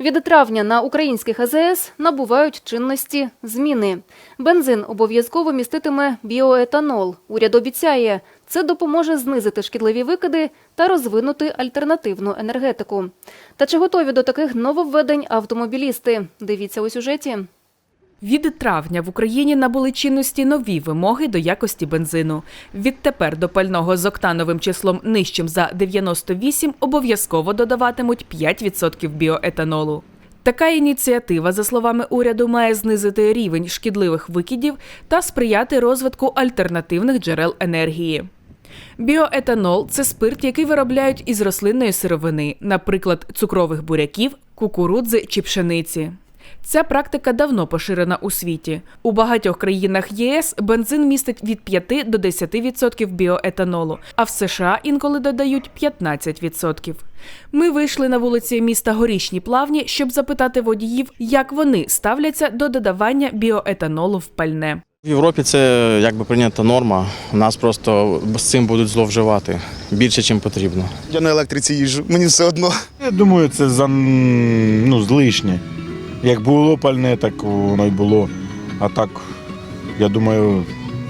Від травня на українських АЗС набувають чинності зміни. Бензин обов'язково міститиме біоетанол. Уряд обіцяє, це допоможе знизити шкідливі викиди та розвинути альтернативну енергетику. Та чи готові до таких нововведень автомобілісти? Дивіться у сюжеті. Від травня в Україні набули чинності нові вимоги до якості бензину. Відтепер до пального з октановим числом нижчим за 98 обов'язково додаватимуть 5% біоетанолу. Така ініціатива, за словами уряду, має знизити рівень шкідливих викидів та сприяти розвитку альтернативних джерел енергії. Біоетанол це спирт, який виробляють із рослинної сировини, наприклад, цукрових буряків, кукурудзи чи пшениці. Ця практика давно поширена у світі. У багатьох країнах ЄС бензин містить від 5 до 10% біоетанолу, а в США інколи додають 15%. Ми вийшли на вулиці міста Горішні Плавні, щоб запитати водіїв, як вони ставляться до додавання біоетанолу в пальне. В Європі це якби прийнята норма. У нас просто з цим будуть зловживати більше, ніж потрібно. Я на електриці їжджу, мені все одно. Я думаю, це за ну, злишнє. Як було пальне, так воно й було. А так, я думаю,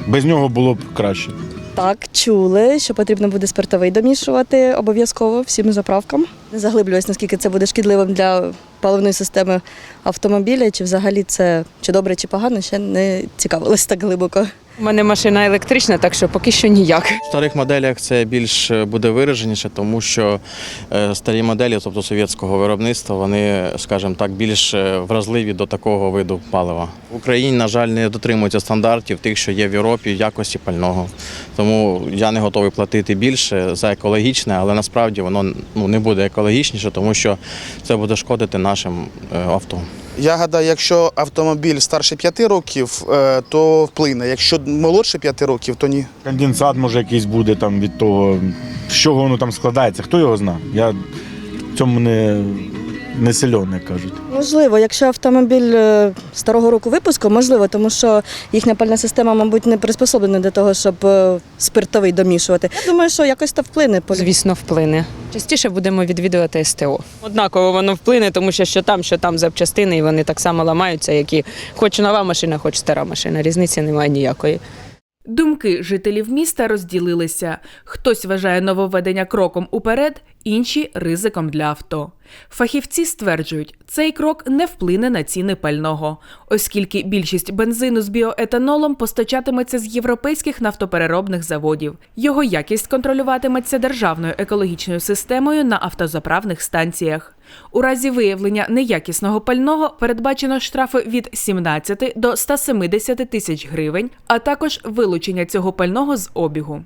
без нього було б краще. Так, чули, що потрібно буде спиртовий домішувати обов'язково всім заправкам. Не заглиблююсь, наскільки це буде шкідливим для паливної системи автомобіля, чи взагалі це чи добре, чи погано, ще не цікавилась так глибоко. У мене машина електрична, так що поки що ніяк. В старих моделях це більш буде вираженіше, тому що е, старі моделі, тобто совєтського виробництва, вони, скажімо так, більш е, вразливі до такого виду палива. В Україні, на жаль, не дотримуються стандартів тих, що є в Європі, якості пального. Тому я не готовий платити більше за екологічне, але насправді воно ну, не буде екологічніше, тому що це буде шкодити нашим е, авто. Я гадаю, якщо автомобіль старше 5 років, е, то вплине. Якщо молодше 5 років, то ні. Конденсат може якийсь буде там від того, з чого воно там складається, хто його знає. Я в цьому не, не кажуть. Можливо, якщо автомобіль е, старого року випуску, можливо, тому що їхня пальна система, мабуть, не приспособлена до того, щоб е, спиртовий домішувати. Я думаю, що якось то вплине. Звісно, вплине. Частіше будемо відвідувати СТО. Однаково воно вплине, тому що що там, що там запчастини, і вони так само ламаються, як і хоч нова машина, хоч стара машина. Різниці немає ніякої. Думки жителів міста розділилися. Хтось вважає нововведення кроком уперед, інші ризиком для авто. Фахівці стверджують, цей крок не вплине на ціни пального, оскільки більшість бензину з біоетанолом постачатиметься з європейських нафтопереробних заводів. Його якість контролюватиметься державною екологічною системою на автозаправних станціях. У разі виявлення неякісного пального передбачено штрафи від 17 до 170 тисяч гривень, а також вилучення цього пального з обігу.